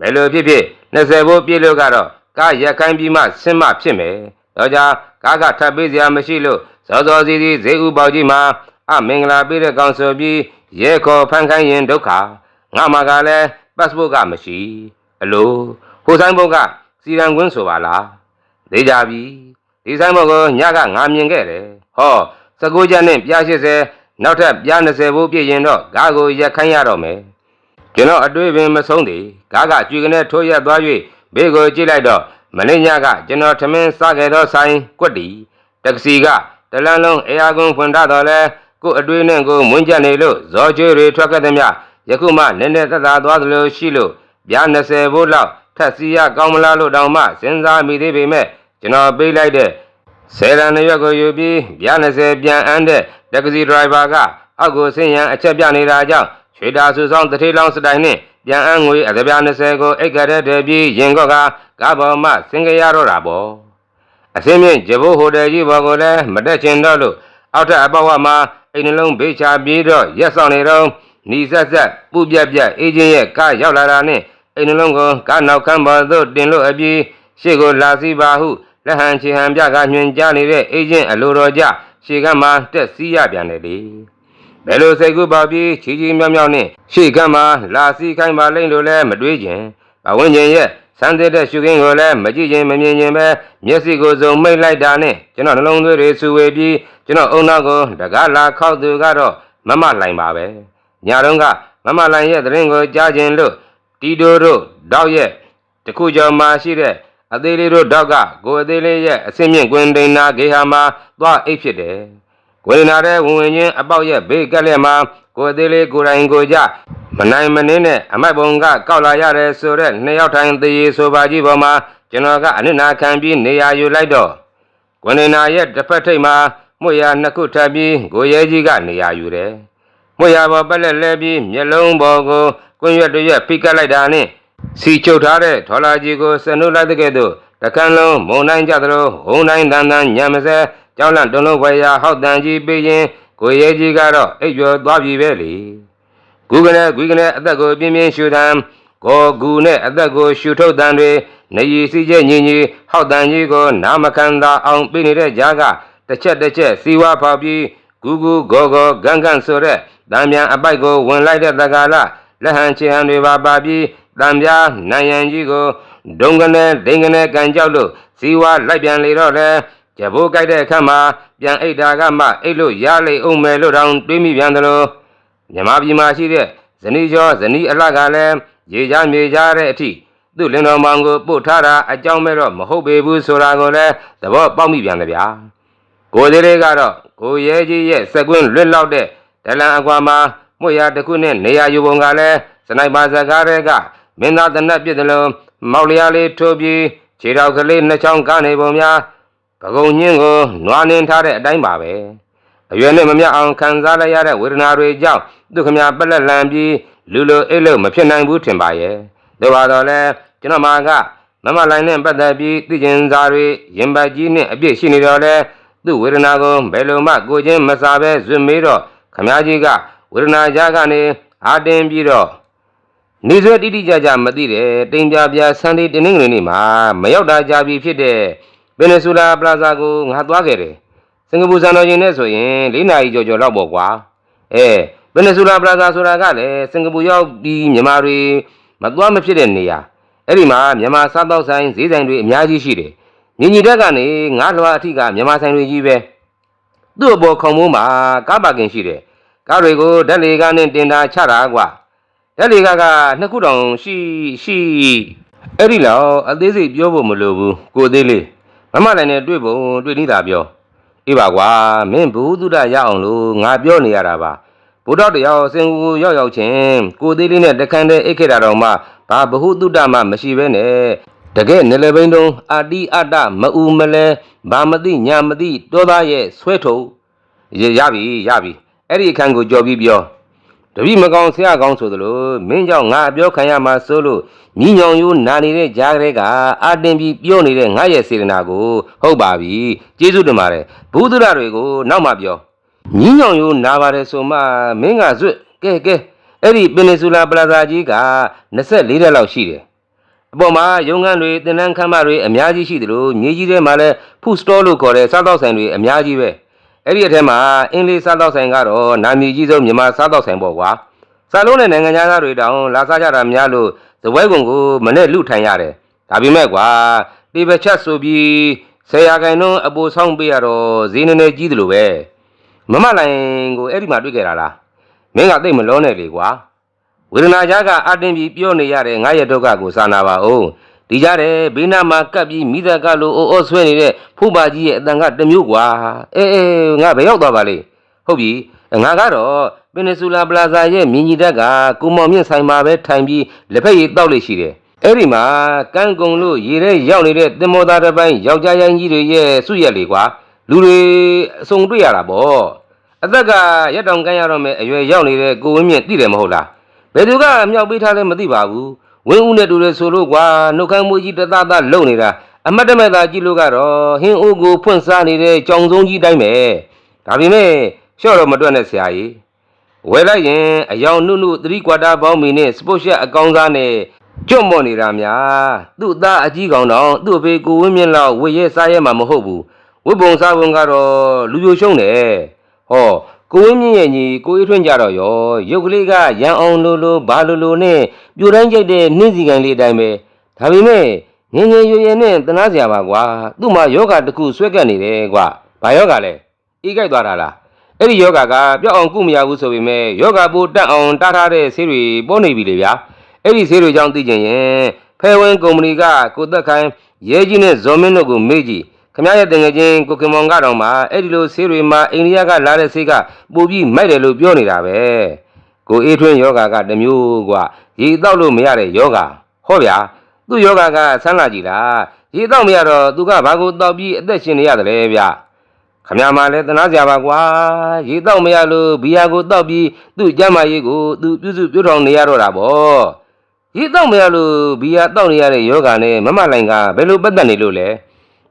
ဘယ်လိုဖြစ်ဖြစ်20ဘိုးပြည့်လို့ကတော့ကားရက်ခိုင်းပြီးမှဆင်းမဖြစ်မယ်တော့ကြကားကထပ်ပေးစရာမရှိလို့စောစောစီးစီးဈေးဥပေါကြီးမှာအမင်္ဂလာပေးတဲ့ကောင်ဆိုပြီးရဲခေါ်ဖန်ခိုင်းရင်ဒုက္ခငါမှကလည်း passport ကမရှိအလိုဟိုဆိုင်ဘုတ်ကစီရန်ကွင်းဆိုပါလားဒေးကြပြီဒီဆိုင်ဘုတ်ကိုညကငါမြင်ခဲ့တယ်ဟော19ကျပ်နဲ့ပြား80 နောက်ထပ်ပြား20ဘိုးပြည့်ရင်တော့ဂါကိုရက်ခိုင်းရတော့မယ်ကျွန်တော်အတွေ့ပင်မဆုံးသေးဂါကကြွေကနေထိုးရက်သွား၍ဘေးကိုကြည့်လိုက်တော့မနေ့ညကကျွန်တော်ထမင်းစားခဲ့သောဆိုင်ကွက်တီတက္ကစီကတလန်းလုံးအေယာကွန်ဖွင့်ထားတော့လဲကို့အတွေ့နဲ့ကိုမွန်းကြနေလို့ဇော်ကျွေးတွေထွက်ခဲ့သည်မြယခုမှနည်းနည်းသက်သာသွားသလိုရှိလို့ပြား20ဘိုးလောက်ထက်စီရကောင်းမလားလို့တောင်မှစဉ်းစားမိသေးပေမဲ့ကျွန်တော်ပေးလိုက်တဲ့ ဆယ်ရန်ရွက်ကိုယူပြီးပြား20ပြန်အန်းတဲ့တက္ကစီဒရိုင်ဘာကအောက်ကိုဆင်းရန်အချက်ပြနေတာကြောင့်ချွေတာဆူဆောင်တထေးလောင်းစတိုင်နဲ့ပြန်အန်းငွေအကပြား20ကိုအိတ်ကတဲ့တဲ့ပြီးရင်ကော့ကကားပေါ်မှဆင်းကြရတော့တာပေါ့အစင်းမြင့်ဂျဘိုးဟိုတယ်ကြီးဘော်ကိုလည်းမတက်ချင်တော့လို့အောက်ထပ်အပေါက်ဝမှာအိမ်နှလုံးဘေးချပြေးတော့ရက်ဆောင်နေတော့နီဆက်ဆက်ပူပြက်ပြက်အေးချင်းရဲ့ကားရောက်လာတာနဲ့အိမ်နှလုံးကိုကားနောက်ခန်းပေါ်သို့တင်လို့အပြီးရှေ့ကိုလာစီပါဟု လက်ဟန်ချေဟန်ပြကညွှန်ကြားနေတဲ့အေးချင်းအလိုတော်ကြရှေ့ကမှတက်စီးရပြန်တယ်လေဘယ်လိုစိတ်ကူးပါပြီးချီချီမြောက်မြောက်နဲ့ရှေ့ကမှလာစီခိုင်းပါလိမ့်လို့လည်းမတွေးခြင်းဘဝင်းချင်းရဲ့စမ်းတဲ့တဲ့ရှုခင်းကိုလည်းမကြည့်ခြင်းမမြင်ခြင်းပဲမျက်စိကိုစုံမိတ်လိုက်တာနဲ့ကျွန်တော်နှလုံးသွေးတွေဆူဝေပြီးကျွန်တော်အုံနောက်ကိုတကားလာခောက်သူကတော့မမလိုင်ပါပဲညာတော့ကမမလိုင်ရဲ့သတင်းကိုကြားခြင်းလို့တီတိုတို့တောက်ရဲ့တခုကျော်မှရှိတဲ့ အသေးလေးတို့တောက်ကကိုအသေးလေးရဲ့အစင်းမြင့်ကွင်တိန်နာဂေဟာမှာသွားအိတ်ဖြစ်တယ်ကွင်နာတဲ့ဝင်ဝင်ချင်းအပေါက်ရဲ့ဘေးကက်လက်မှာကိုအသေးလေးကိုယ်တိုင်ကိုကြမနိုင်မနှင်းနဲ့အမိုက်ပုံကကောက်လာရတယ်ဆိုတော့နှစ်ယောက်ထိုင်သေးရေဆိုပါကြီးပေါ်မှာကျွန်တော်ကအနစ်နာခံပြီးနေရာယူလိုက်တော့ကွင်နာရဲ့တစ်ဖက်ထိပ်မှာမွေရနှစ်ခုထပ်ပြီးကိုရဲကြီးကနေရာယူတယ်မွေရပေါ်ပက်လက်လဲပြီးမျက်လုံးပေါ်ကိုကွင်ရွက်တွေရွက်ဖိကတ်လိုက်တာနဲ့ စီချုပ်ထားတဲ့ထော်လာကြီးကိုစနုလိုက်တဲ့ကဲ့သို့တခန်းလုံးမုံတိုင်းကြသလိုဟုံတိုင်းတန်တန်ညံမစဲကြောင်းလန့်တုံလုံးဝယ်ရာဟောက်တန်ကြီးပေးရင်ကိုရဲကြီးကတော့အိပ်ကျော်သွားပြီပဲလေဂူကနေဂူကနေအသက်ကိုပြင်းပြင်းရှူတမ်းကိုဂူနဲ့အသက်ကိုရှူထုတ်တန်တွေနေရီစီကျညင်ကြီးဟောက်တန်ကြီးကိုနာမခံသာအောင်ပေးနေတဲ့ကြားကတစ်ချက်တစ်ချက်စီဝါဖောက်ပြီးဂူဂူဂောဂောဂန်ဂန်ဆိုတဲ့တံမြန်အပိုက်ကိုဝင်လိုက်တဲ့တကာလလက်ဟန်ချေဟန်တွေပါပါပြီး တံပြားနိုင်ရန်ကြီးကိုဒုံကနေဒိန်ကနေကန်ကြောက်လို့စီဝါလိုက်ပြန်လေတော့လေကြဘိုးကြိုက်တဲ့အခါမှာပြန်အိတ်တာကမှအိတ်လို့ရလိမ့်အောင်မယ်လို့တောင်တွေးမိပြန်တယ်လို့မြမပြည်မှာရှိတဲ့ဇနီးကျော်ဇနီးအလှကလည်းရေချမြေချတဲ့အထိသူ့လင်တော်မောင်ကိုပို့ထားတာအကြောင်းမဲ့တော့မဟုတ်ပေဘူးဆိုတာကိုလည်းသဘောပေါက်မိပြန်တယ်ဗျာကိုသေးလေးကတော့ကိုရဲကြီးရဲ့စက်ကွင်းလွတ်လောက်တဲ့ဒလန်အကွာမှာမွေရတစ်ခုနဲ့နေရာယူပုံကလည်းစနိုက်ပါဇကားတွေက မင်းသားတနက်ပြစ်တယ်လို့မောက်လျားလေးထိုးပြီးခြေတော်ကလေးနှစ်ချောင်းကနေပုံများပကုံညင်းကိုနွားနှင်းထားတဲ့အတိုင်းပါပဲအရွယ်နဲ့မမြအောင်ခံစားလိုက်ရတဲ့ဝေဒနာတွေကြောင့်သူခမပက်လက်လန်ပြီးလူလိုအိတ်လို့မဖြစ်နိုင်ဘူးထင်ပါရဲ့ဒါပါတော့လဲကျွန်တော်မာကမမလိုင်းနဲ့ပတ်သက်ပြီးသိကျင်စာတွေရင်ပတ်ကြီးနဲ့အပြည့်ရှိနေတော့လဲသူ့ဝေဒနာကိုဘယ်လိုမှကိုချင်းမစားပဲဇွတ်မေးတော့ခမကြီးကဝေဒနာကြားကနေအာတင်ပြီးတော့ နေဆွဲတိတိကျကျမသိတယ်တိမ်ပြပြဆန်ဒီတင်းငွေနေ့မှာမရောက်တာကြာပြီဖြစ်တဲ့ဗင်နီဇူလာပလာဇာကိုငါသွားခဲ့တယ်စင်ကာပူစံတော်ချိန်နဲ့ဆိုရင်၄နာရီကျော်ကျော်လောက်ပေါ့ကွာအဲဗင်နီဇူလာပလာဇာဆိုတာကလည်းစင်ကာပူရောက်ပြီးမြန်မာတွေမသွားမဖြစ်တဲ့နေရာအဲ့ဒီမှာမြန်မာစားတော့ဆိုင်ဈေးဆိုင်တွေအများကြီးရှိတယ်ညီညီတက်ကနေငါးလွှာအထိကမြန်မာဆိုင်တွေကြီးပဲသူ့အပေါ်ခုံမိုးမှာကားပါကင်ရှိတယ်ကားတွေကိုဓာတ်လေကားနဲ့တင်တာချတာကွာ ဓာတ်လေကားကနှစ်ခုတောင်ရှိရှိအဲ့ဒီလောက်အသေးစိတ်ပြောဖို့မလိုဘူးကိုသေးလေးမမလည်းနဲ့တွေ့ပုံတွေ့နေတာပြောအေးပါကွာမင်းဘုသူဒ္ဓရအောင်လို့ငါပြောနေရတာပါဘုဒ္ဓတရားစင်ကူရောက်ရောက်ချင်းကိုသေးလေးနဲ့တခန်းတည်းအိတ်ခဲ့တာတော့မှဘာဘဟုတုဒ္ဓမှမရှိပဲနဲ့တကယ်နေလေဘိန်းတုံးအာတိအတ္တမအူမလဲဘာမသိညာမသိတောသားရဲ့ဆွဲထုတ်ရရပြီရပြီအဲ့ဒီအခန်းကိုကြော်ပြီးပြော တပိမကောင်ဆရာကောင်းဆိုသလိုမင်းကြောင့်ငါအပြောခံရမှာစိုးလို့ညီညောင်ယိုးနာနေတဲ့ကြားကလေးကအာတင်ပြီးပြောနေတဲ့ငါရဲ့စေတနာကိုဟုတ်ပါပြီကျေးဇူးတင်ပါတယ်ဘုဒ္ဓရတွေကိုနောက်မှပြောညီညောင်ယိုးနာပါတယ်ဆိုမှမင်းကဇွတ်ကဲကဲအဲ့ဒီပင်နီဆူလာပလာဇာကြီးက24ရက်လောက်ရှိတယ်အပေါ်မှာရုံငန်းတွေတင်တန်းခမ်းမတွေအများကြီးရှိတယ်လို့မြေကြီးထဲမှာလည်းဖူစတောလို့ခေါ်တဲ့စားတောက်ဆိုင်တွေအများကြီးပဲ အဲ့ဒီအထက်မှာအင်းလေးစားတော့ဆိုင်ကတော့နာမည်ကြီးဆုံးမြန်မာစားတော့ဆိုင်ပေါ့ကွာစားလုံးနဲ့နိုင်ငံသားတွေတောင်လာစားကြတာများလို့သပွဲကုံကိုမနဲ့လူထိုင်ရတယ်ဒါပေမဲ့ကွာတေဘချက်ဆိုပြီးဆယ်ရာခိုင်နှုန်းအပူဆောင်ပေးရတော့ဈေးနည်းနည်းကြီးတယ်လို့ပဲမမလိုင်ကိုအဲ့ဒီမှာတွေ့ကြတာလားမင်းကသိပ်မလောနဲ့လေကွာဝေဒနာကြားကအတင်းပြီးပြောနေရတဲ့ငါရဲ့ဒုက္ခကိုစာနာပါဦး ဒီကြတဲ့ဘေးနာမှာကပ်ပြီးမိသက်ကလိုအိုးအိုးဆွဲနေတဲ့ဖူးပါကြီးရဲ့အတန်ကတစ်မျိုးကွာအေးအေးငါဘယ်ရောက်သွားပါလိမ့်ဟုတ်ပြီငါကတော့ပင်နီဆူလာပလာဇာရဲ့မြင်းကြီးတက်ကကိုမောင်မြင့်ဆိုင်မှာပဲထိုင်ပြီးလက်ဖက်ရည်တောက်လို့ရှိတယ်အဲ့ဒီမှာကန်းကုံလို့ရေထဲရောက်နေတဲ့တင်မောသားတစ်ပိုင်းယောက်ျားရိုင်းကြီးတွေရဲ့စုရက်လေကွာလူတွေအစုံတွေ့ရတာပေါ့အသက်ကရက်တောင်ကန်းရတော့မယ်အရွယ်ရောက်နေတဲ့ကိုဝင်းမြင့်သိတယ်မဟုတ်လားဘယ်သူကမြောက်ပေးထားလဲမသိပါဘူး ဝင်းဦးနဲ့တူတယ်ဆိုလို့ကွာနှုတ်ခမ်းမွေးကြီးတသားသားလုံနေတာအမတ်တမဲ့သားကြည့်လို့ကတော့ဟင်းအိုးကိုဖွင့်စားနေတဲ့ကြောင်စုံကြီးတိုင်းပဲဒါပေမဲ့လျှော့တော့မတွက်နဲ့ဆရာကြီးဝယ်လိုက်ရင်အယောင်နုနု3ကွာတာပေါင်းမီနဲ့စပုတ်ရှက်အကောင်းစားနဲ့ကျွတ်မော့နေတာများသူ့သားအကြီးကောင်တော့သူ့အဖေကိုဝင်းမြင့်လောက်ဝေရဲစားရဲမှာမဟုတ်ဘူးဝတ်ပုံစားပုံကတော့လူပြိုရှုံးတယ်ဟော ကိုဝင်းမြင့်ရဲ့ညီကိုအေးထွန်းကြတော့ရောရုပ်ကလေးကရန်အောင်လိုလိုဘာလိုလိုနဲ့ပြိုတိုင်းကြိုက်တဲ့နှင်းစီကန်လေးအတိုင်းပဲဒါပေမဲ့ငငယ်ရွယ်ရွယ်နဲ့တနာစရာပါကွာသူ့မှာယောဂတစ်ခုဆွဲကပ်နေတယ်ကွာဘာယောဂလဲအေးကြိုက်သွားတာလားအဲ့ဒီယောဂကပြောက်အောင်ကုမရဘူးဆိုပေမဲ့ယောဂပိုတက်အောင်တားထားတဲ့ဆေးတွေပေါ်နေပြီလေဗျာအဲ့ဒီဆေးတွေကြောင့်သိကျင်ရင်ဖဲဝင်းကုမ္ပဏီကကိုသက်ခိုင်ရဲကြီးနဲ့ဇော်မင်းတို့ကိုမေးကြည့် ခမရရဲ့တငယ်ချင်းကိုကင်မောင်ကတော့မှအဲ့ဒီလိုဆေးတွေမှာအိန္ဒိယကလာတဲ့ဆေးကပိုပြီးမိုက်တယ်လို့ပြောနေတာပဲကိုအေးထွင်းယောဂကတစ်မျိုးกว่าရေတောက်လို့မရတဲ့ယောဂဟောဗျာသူ့ယောဂကဆန်းလာကြည်လားရေတောက်မရတော့သူကဘာကိုတောက်ပြီးအသက်ရှင်နေရတယ်လေဗျာခမရမှာလည်းတနာစရာပါကွာရေတောက်မရလို့ဘီယာကိုတောက်ပြီးသူ့ကျမ်းမာရေးကိုသူပြုစုပြုထောင်နေရတော့တာဗောရေတောက်မရလို့ဘီယာတောက်နေရတဲ့ယောဂနဲ့မမလိုင်ကဘယ်လိုပတ်သက်နေလို့လဲ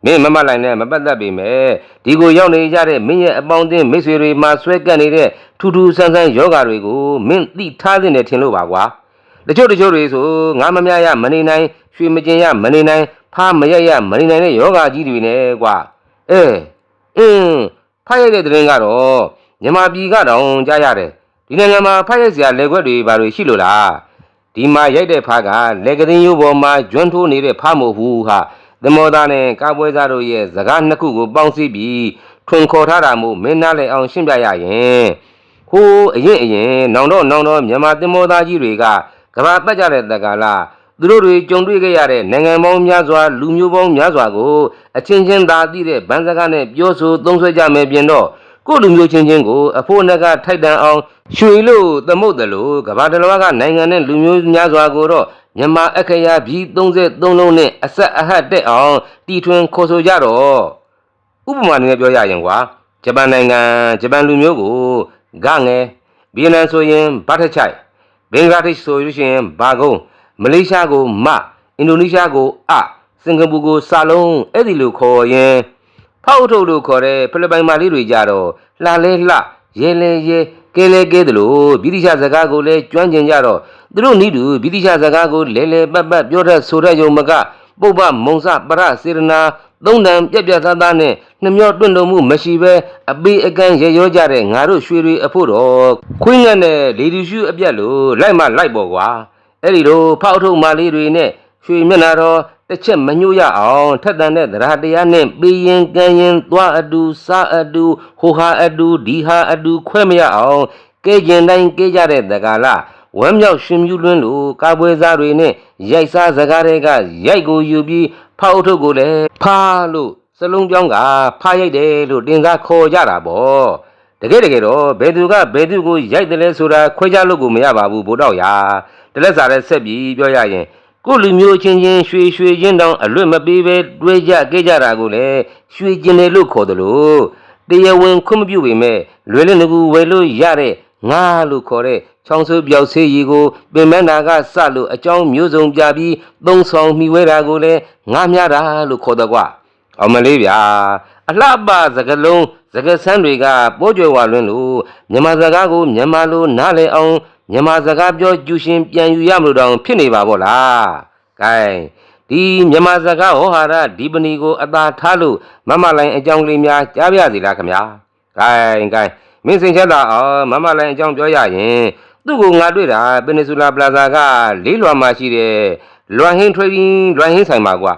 မင်းမမလိုက်နဲ့မပတ်သက်ပေမဲ့ဒီကိုရောက်နေကြတဲ့မင်းရဲ့အပေါင်းအသင်းမိတ်ဆွေတွေမှာဆွဲကပ်နေတဲ့ထူးထူးဆန်းဆန်းယောဂတွေကိုမင်းသိထားသင့်တယ်ထင်လို့ပါကွာတချို့တချို့တွေဆိုငါမမြရမနေနိုင်ရွှေမကျင်ရမနေနိုင်ဖားမရရမနေနိုင်တဲ့ယောဂကြီးတွေနဲ့ကွာအဲအင်းဖတ်ရတဲ့တဲ့ရင်ကတော့မြန်မာပြည်ကတော့ကြားရတယ်ဒီနိုင်ငံမှာဖတ်ရစရာလက်ခွက်တွေဘာတွေရှိလို့လားဒီမှာရိုက်တဲ့ဖားကလက်ကတင်းရိုးပေါ်မှာကျွန်းထိုးနေတဲ့ဖားမဟုတ်ဘူးဟာ သမောသားနဲ့ကာပွဲသားတို့ရဲ့စကားနှစ်ခုကိုပေါင်းစည်းပြီးထွန်ခေါ်ထားတာမို့မင်းနားလည်းအောင်ရှင်းပြရရင်ဟိုးအရင်အရင်နောင်တော့နောင်တော့မြန်မာသမောသားကြီးတွေကကဘာပတ်ကြတဲ့တက္ကလာသူတို့တွေကြုံတွေ့ခဲ့ရတဲ့နိုင်ငံပေါင်းများစွာလူမျိုးပေါင်းများစွာကိုအချင်းချင်းသာသိတဲ့ဗန်စကားနဲ့ပြောဆိုသုံးဆွဲကြမယ်ပြင်တော့ကိုယ့်လူမျိုးချင်းချင်းကိုအဖို့နဲ့ကထိုက်တန်အောင်ရွှေလို့သမုတ်တယ်လို့ကဘာတလွားကနိုင်ငံနဲ့လူမျိုးများစွာကိုတော့ မြန်မာအခရာပြည်33လုံးနဲ့အဆက်အဟတ်တက်အောင်တီထွင်ခေါ်ဆိုကြတော့ဥပမာနဲ့ပြောရရင်ကွာဂျပန်နိုင်ငံဂျပန်လူမျိုးကိုဂငယ်ဗီယက်နမ်ဆိုရင်ဘတ်ထချိုက်ဘင်္ဂလားဒေ့ရှ်ဆိုလို့ရှိရင်ဘာကုန်းမလေးရှားကိုမအင်ဒိုနီးရှားကိုအစင်ကာပူကိုစာလုံးအဲ့ဒီလိုခေါ်ရင်ဖောက်ထုတ်လို့ခေါ်တဲ့ဖိလစ်ပိုင်မာလေးတွေကြတော့လှလဲလှရဲလဲရဲ ကဲလဲကဲတယ်လို့ဗြိတိရှစကားကိုလည်းကျွမ်းကျင်ကြတော့သူတို့နီးတူဗြိတိရှစကားကိုလဲလဲပတ်ပတ်ပြောတတ်ဆိုတတ်ယုံမကပုပ္ပမုံစပရစေရနာသုံးတန်ပြက်ပြက်သားသားနဲ့နှမျောတွန့်တုံမှုမရှိပဲအပေးအကန်းရရောကြတဲ့ငါတို့ရွှေတွေအဖို့တော့ခွင်းငတ်နဲ့လေဒီရှုအပြက်လို့လိုက်မလိုက်ပေါ်ကွာအဲ့ဒီလိုဖောက်ထုတ်မာလေးတွေနဲ့ရွှေမျက်နှာတော် တစ်ချက်မညှို့ရအောင်ထက်တန်တဲ့တရားတရားနဲ့ပေးရင်ကမ်းရင်သွားအတူစားအတူဟိုဟာအတူဒီဟာအတူခွဲမရအောင်ကဲကျင်တိုင်းကဲကြတဲ့တကားလားဝမ်းမြောက်ရှင်မြူးလွန်းလို့ကာပွဲစားတွေနဲ့ရိုက်စားစကားတွေကရိုက်ကိုယူပြီးဖောက်ထုတ်ကိုလည်းဖားလို့စစလုံးပြောင်းကဖားရိုက်တယ်လို့တင်စားခေါ်ကြတာပေါ့တကယ်တကယ်တော့ဘယ်သူကဘယ်သူကိုရိုက်တယ်လဲဆိုတာခွဲခြားလို့ကိုမရပါဘူးဘိုးတော်ရာတလက်စားတဲ့ဆက်ပြီးပြောရရင် ကိုလူမျိုးချင်းချင်းရွှေရွှေချင်းတောင်အလွတ်မပေးပဲတွေးကြကြကြတာကိုလေရွှေကျင်တယ်လို့ခေါ်တယ်လို့တရားဝင်ခွင့်မပြုပေမဲ့လွယ်လင့်တကူဝယ်လို့ရတဲ့ငါလို့ခေါ်တဲ့ချောင်းဆိုးပြောက်ဆေးရီကိုပင်မနာကစလို့အကြောင်းမျိုးစုံပြပြီးသုံးဆောင်မိဝဲတာကိုလေငါများတာလို့ခေါ်တော့ကွာအောင်မလေးဗျာအလှပစကလုံးစကဆန်းတွေကပိုးကြွယ်ဝလွန်းလို့မြန်မာစကားကိုမြန်မာလိုနားလည်အောင် မြန်မာစကားပြောကျူရှင်ပြန်ယူရမလို့တောင်ဖြစ်နေပါဗောလား။ gain ဒီမြန်မာစကားဟောဟာရဒီပဏီကိုအသာထားလို့မမလိုင်းအကြောင်းလေးများကြားပြစီလားခင်ဗျာ။ gain gain မင်းစိန်ချက်တာအောင်မမလိုင်းအကြောင်းပြောရရင်သူ့ကိုငါတွေ့တာပင်နီဆူလာပလာဇာကလေးလွာမှာရှိတဲ့လွမ်ဟင်းထွေးပြီးလွမ်ဟင်းဆိုင်ပါကွာ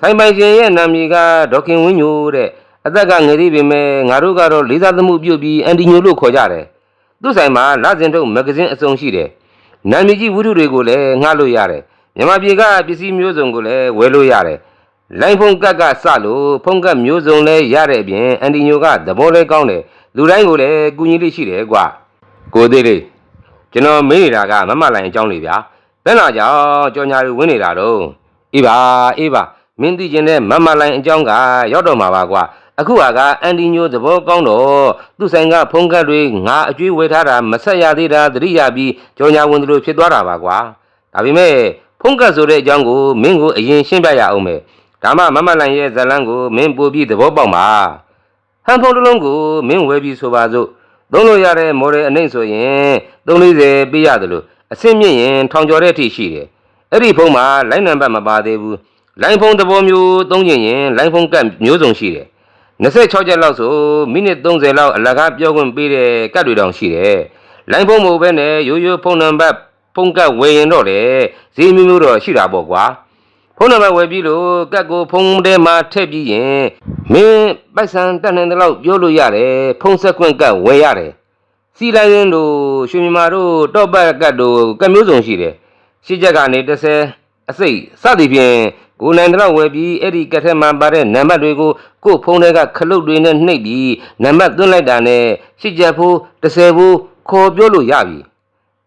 ဆိုင်ပိုင်ရှင်ရဲ့နာမည်ကဒေါက်ခင်ဝင်းညိုတဲ့အသက်ကငယ်သေးပေမဲ့ငါတို့ကတော့လေးစားသမှုပြုတ်ပြီးအန်တီညိုလို့ခေါ်ကြတယ် သူ့ဆိုင်မှာလစဉ်ထုတ်မဂ္ဂဇင်းအစုံရှိတယ်နာမည်ကြီးဝတ္ထုတွေကိုလည်းငှားလို့ရတယ်မြန်မာပြည်ကပစ္စည်းမျိုးစုံကိုလည်းဝယ်လို့ရတယ်လိုင်းဖုန်းကတ်ကစလို့ဖုန်းကတ်မျိုးစုံလည်းရတဲ့အပြင်အန်တီညိုကသဘောလဲကောင်းတယ်လူတိုင်းကိုလည်းကူညီလေးရှိတယ်ကွာကိုသေးလေးကျွန်တော်မေးနေတာကမမလိုင်အကြောင်းလေးဗျာဘယ်လာကြောင်ကြော်ညာတွေဝင်နေတာတော့အေးပါအေးပါမင်းသိကျင်တဲ့မမလိုင်းအကြောင်းကရောက်တော့မှာပါကွာ အခုဟာကအန်တီညိုသဘောကောင်းတော့သူ့ဆိုင်ကဖုန်းကတ်တွေငါအကျွေးဝယ်ထားတာမဆက်ရသေးတာသတိရပြီးကြော်ညာဝင်သလိုဖြစ်သွားတာပါကွာဒါပေမဲ့ဖုန်းကတ်ဆိုတဲ့အကြောင်းကိုမင်းကိုအရင်ရှင်းပြရအောင်မယ်ဒါမှမမလိုင်းရဲ့ဇာတ်လမ်းကိုမင်းပို့ပြီးသဘောပေါက်မှာဟန်ဖုန်းတစ်လုံးကိုမင်းဝယ်ပြီးဆိုပါစို့သုံးလို့ရတဲ့မော်ဒယ်အနှိမ့်ဆိုရင်340ပေးရတယ်လို့အဆင့်မြင့်ရင်ထောင်ကျော်တဲ့အထိရှိတယ်အဲ့ဒီဖုန်းမှာလိုင်းနံပါတ်မပါသေးဘူးလိုင်းဖုန်းသဘောမျိုးသုံးကျင်ရင်လိုင်းဖုန်းကတ်မျိုးစုံရှိတယ် 26ချက်လောက်ဆိုမိနစ်30လောက်အလကားပြောခွင့်ပေးတဲ့ကတ်တွေတောင်ရှိတယ်လိုင်းဖုန်းမဟုတ်ဘဲနဲ့ရိုးရိုးဖုန်းနံပါတ်ဖုန်းကတ်ဝယ်ရင်တော့လေဈေးမျိုးမျိုးတော့ရှိတာပေါ့ကွာဖုန်းနံပါတ်ဝယ်ပြီးလို့ကတ်ကိုဖုန်းထဲမှာထည့်ပြီးရင်မင်းပိုက်ဆံတက်နိုင်တဲ့လောက်ပြောလို့ရတယ်ဖုန်းဆက်ခွင့်ကတ်ဝယ်ရတယ်စီလိုင်းရင်းတို့ရွှေမြန်မာတို့တော့ဘက်ကတ်တို့ကတ်မျိုးစုံရှိတယ်ရှစ်ချက်ကနေ30အစိတ်စသည်ဖြင့် ကိုယ်နိုင်တဲ့လောက်ဝယ်ပြီးအဲ့ဒီကတ်ထဲမှာပါတဲ့နံပါတ်တွေကိုကိုယ့်ဖုန်းထဲကခလုတ်တွေနဲ့နှိပ်ပြီးနံပါတ်သွင်းလိုက်တာနဲ့ရှစ်ချက်ဖို့30ဖို့ခေါ်ပြောလို့ရပြီ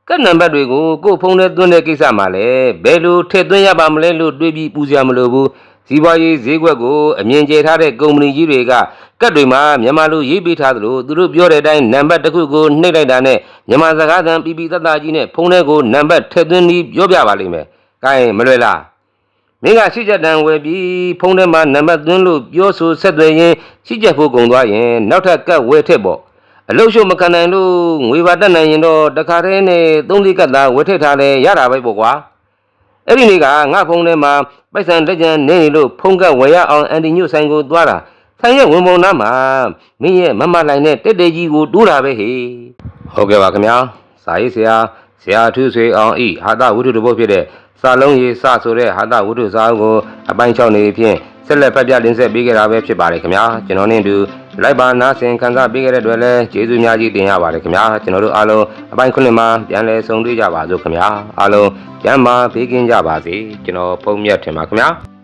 ကတ်နံပါတ်တွေကိုကိုယ့်ဖုန်းထဲသွင်းတဲ့ကိစ္စမှာလည်းဘယ်လိုထည့်သွင်းရပါမလဲလို့တွေးပြီးပူစရာမလိုဘူးစီးပွားရေးဈေးကွက်ကိုအမြင်ကျထားတဲ့ကုမ္ပဏီကြီးတွေကကတ်တွေမှာမြန်မာလိုရေးပေးထားသလိုသူတို့ပြောတဲ့အတိုင်းနံပါတ်တစ်ခုကိုနှိပ်လိုက်တာနဲ့မြန်မာစကားသံပီပီတတ်တာကြီးနဲ့ဖုန်းထဲကိုနံပါတ်ထည့်သွင်းပြီးပြောပြပါလိမ့်မယ်။ကဲမလွယ်လား မင်းကရှိချက်တန်ဝယ်ပြီးဖုန်းထဲမှာနံပါတ်သွင်းလို့ပြောဆိုဆက်သွယ်ရင်ရှိချက်ဖို့ကုန်သွားရင်နောက်ထပ်ကတ်ဝယ်ထည့်ပေါ့အလုတ်ရှုံမခံနိုင်လို့ငွေပါတက်နိုင်ရင်တော့တခါတည်းနဲ့သုံးလေးကတ်သားဝယ်ထည့်ထားလဲရတာပဲပေါ့ကွာအဲ့ဒီနေ့ကငါဖုန်းထဲမှာပိုက်ဆံလက်ကျန်နေနေလို့ဖုန်းကတ်ဝယ်ရအောင်အန်တီညွတ်ဆိုင်ကိုသွားတာဆိုင်ရဲ့ဝင်ပုံနားမှာမင်းရဲ့မမလိုင်နဲ့တက်တက်ကြီးကိုတိုးတာပဲဟေဟုတ်ကဲ့ပါခင်ဗျာစာရေးဆရာဆရာထူးဆွေအောင်ဤဟာတာဝိတုတပုတ်ဖြစ်တဲ့ စာလုံးရေးစဆိုတဲ့ဟာတာဝိတုစာအုပ်ကိုအပိုင်း6နေဖြင့်ဆက်လက်ဖတ်ပြတင်ဆက်ပေးကြတာပဲဖြစ်ပါတယ်ခင်ဗျာကျွန်တော်နဲ့အတူလိုက်ပါနာဆင်ခံစားပေးခဲ့တဲ့အတွက်လည်းကျေးဇူးများကြီးတင်ရပါတယ်ခင်ဗျာကျွန်တော်တို့အားလုံးအပိုင်းခုနှစ်မှာပြန်လည်ဆုံတွေ့ကြပါစို့ခင်ဗျာအားလုံးကျမ်းမာပေးကင်းကြပါစေကျွန်တော်ဖုန်းမြတ်ထင်ပါခင်ဗျာ